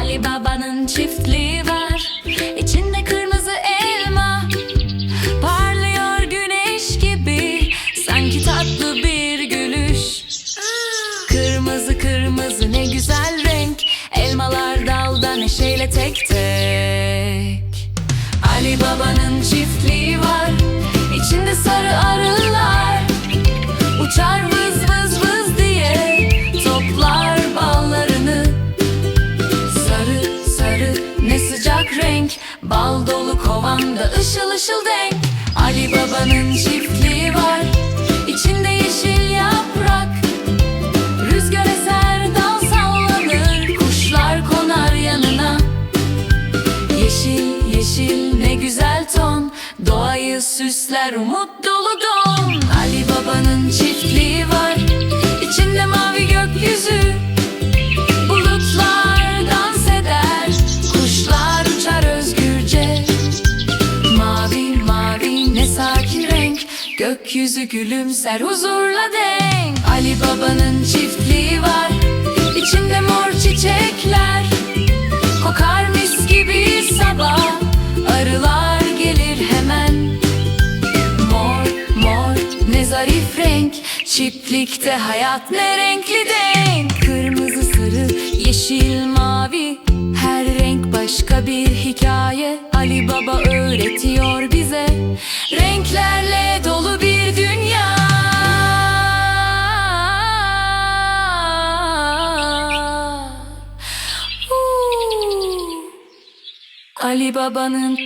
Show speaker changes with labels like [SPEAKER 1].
[SPEAKER 1] Ali Baba'nın çiftliği var. İçinde kırmızı elma. Parlıyor güneş gibi. Sanki tatlı bir gülüş. Kırmızı kırmızı ne güzel renk. Elmalar dalda neşeyle tek tek. Ali Baba'nın çiftliği var. İçinde sarı arılar Bal dolu kovanda ışıl ışıl denk. Ali Baba'nın çiftliği var. İçinde yeşil yaprak. Rüzgar eser dal sallanır. Kuşlar konar yanına. Yeşil yeşil ne güzel ton. Doğayı süsler umut dolu don. Ali Baba'nın çiftliği var Gökyüzü gülümser huzurla denk. Ali Baba'nın çiftliği var İçinde mor çiçekler. Kokar mis gibi sabah Arılar gelir hemen. Mor mor ne zarif renk. Çiftlikte hayat ne renkli denk. Kırmızı sarı yeşil mavi. Her renk başka bir hikaye. Ali Baba öğretiyor bize Ali Baba'nın